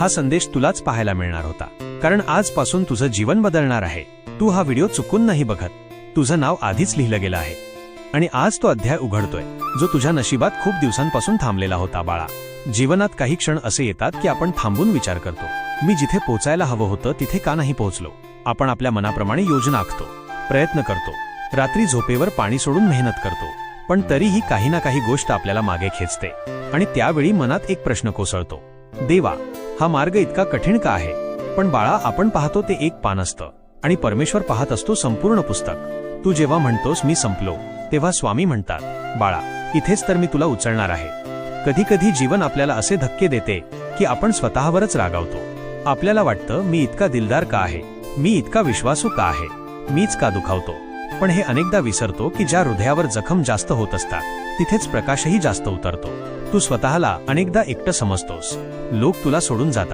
हा संदेश तुलाच पाहायला मिळणार होता. कारण आजपासून तुझं जीवन बदलणार आहे. तू हा व्हिडिओ चुकून नाही बघत. तुझं नाव आधीच लिहिलं गेलं आहे. आणि आज तो अध्याय उघडतोय जो तुझ्या नशिबात खूप दिवसांपासून थांबलेला होता बाळा. जीवनात काही क्षण असे येतात की आपण थांबून विचार करतो. मी जिथे पोचायला हवं होतं तिथे का नाही पोहोचलो आपण आपल्या मनाप्रमाणे योजना आखतो प्रयत्न करतो. रात्री झोपेवर पाणी सोडून मेहनत करतो. पण तरीही काही ना काही गोष्ट आपल्याला मागे खेचते. आणि त्यावेळी मनात एक प्रश्न कोसळतो. देवा हा मार्ग इतका कठीण का आहे? पण बाळा आपण पाहतो ते एक पान असतं. आणि परमेश्वर पाहत असतो संपूर्ण पुस्तक. तू जेव्हा म्हणतोस मी संपलो तेव्हा स्वामी म्हणतात बाळा इथेच तर मी तुला उचलणार आहे. कधी कधी जीवन आपल्याला असे धक्के देते की आपण स्वतःवरच रागावतो. आपल्याला वाटतं मी इतका दिलदार का आहे? मी इतका विश्वासू का आहे? मीच का दुखावतो? पण हे अनेकदा विसरतो की ज्या हृदयावर जखम जास्त होत असतात तिथेच प्रकाशही जास्त उतरतो. तू स्वतःला अनेकदा एकटं समजतोस. लोक तुला सोडून जातात.